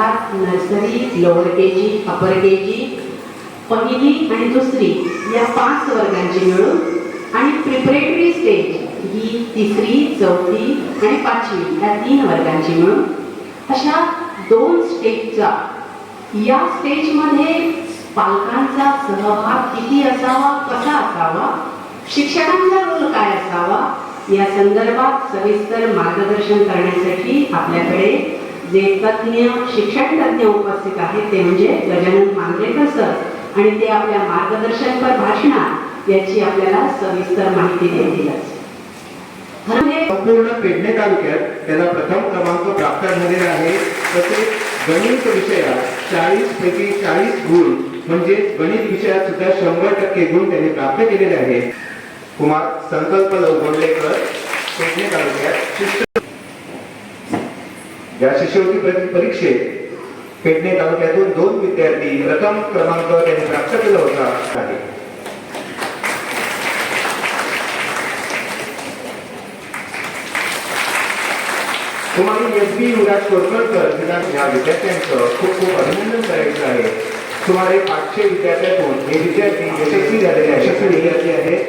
Nursery lower के जी अपर के जी पहिली आणि दुसरी या पाच वर्गांची मिळून आणि प्रिपरेटरी स्टेज ही तिसरी चौथी आणि पाचवी या तीन वर्गांची मिळून अशा दोन स्टेजचा या स्टेजमध्ये पालकांचा सहभाग किती असावा कसा असावा शिक्षकांचा रोल काय असावा या संदर्भात सविस्तर मार्गदर्शन करण्यासाठी आपल्याकडे जे तज्ज्ञ शिक्षण तज्ज्ञ उपस्थित आहेत ते म्हणजे गजानन मांजरेकर सर. आणि ते आपल्या मार्गदर्शनपर भाषणात याची आपल्याला सविस्तर माहिती देतीलच. म्हणजे संपूर्ण पेडणे तालुक्यात त्याला प्रथम क्रमांक प्राप्त झालेला आहे. तसेच गणित विषयात चाळीस पैकी चाळीस गुण म्हणजे गणित विषयात सुद्धा शंभर टक्के गुण त्यांनी प्राप्त केलेले आहेत. कुमार संकल्प गोंडलेकर पेडणे तालुक्यात शिक्षण या शिष्यवृत्ती परीक्षेत पेडणे तालुक्यातून दोन विद्यार्थी प्रथम क्रमांक त्यांनी प्राप्त केला होता. आहे कुमारी एस बी युवराज कोरकरकर हिला या विद्यार्थ्यांचं खूप खूप अभिनंदन करायचं आहे. सुमारे पाचशे विद्यार्थ्यातून हे विद्यार्थी यशस्वी झालेले यशस्वी विद्यार्थी आहेत.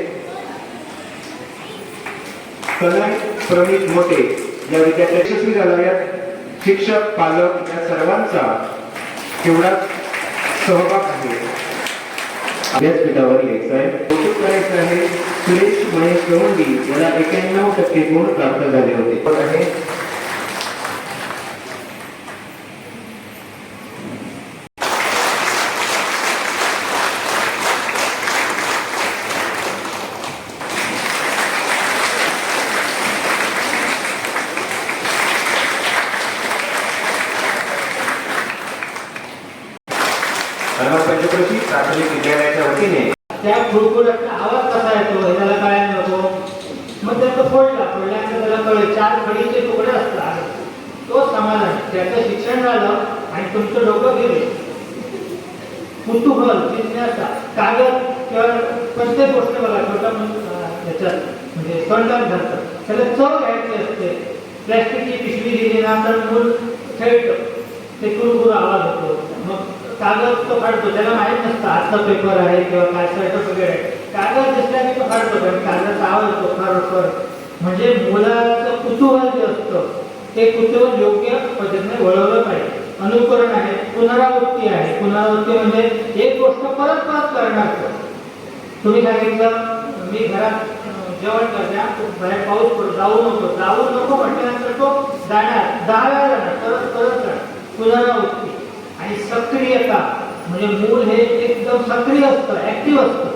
कनय प्रमित मोटे या विद्यार्थी यशस्वी झालेल्या शिक्षक पालक या सर्वांचा तेवढाच सहभाग आहे. व्यासपीठावर यायचं आहे. कौतुक करायचं आहे. सुरेश महेश गवंडी याला एक्याण्णव टक्के गुण प्राप्त झाले होते. पण आहे मध्यप्रदेश प्राथमिक विद्यालयाच्या वतीने. त्या खुळखुळाचा आवाज कसा येतो? हे त्याला कळायला नको. मग त्याचा फोडला. फोडल्यानंतर त्याला कळलं चार खडीचे तुकडे असतात. तो समाधान. त्याचं शिक्षण झालं आणि तुमचं डोकं गेले. कुतूहल जिज्ञासा कागद किंवा प्रत्येक गोष्ट बघा छोटा याच्यात म्हणजे तोंडात घालतं त्याला चव घ्यायची असते. प्लॅस्टिकची पिशवी दिली नंतर मूल खेळतं ते कुरकुर आवाज होतो. मग कागद तो काढतो त्याला माहीत नसतं. आजचा पेपर आहे किंवा काय सर्टिफिकेट आहे. कागद दिसल्याने तो काढतो कारण कागदाचा आवाज होतो फार म्हणजे मुलाचं कुतूहल जे असतं ते कुतूहल योग्य पद्धतीने वळवलं पाहिजे. अनुकरण आहे पुनरावृत्ती आहे. पुनरावृत्ती म्हणजे एक गोष्ट परत परत करणार तुम्ही सांगितलं मी घरात जेवण करते बाहेर पाऊस पडतो जाऊ नको जाऊ नको म्हटल्यानंतर तो जाणार दहा वेळा जाणार परत परत जाणार. पुनरावृत्ती. आणि सक्रियता म्हणजे मूल हे एकदम सक्रिय असतं ऍक्टिव्ह असतं.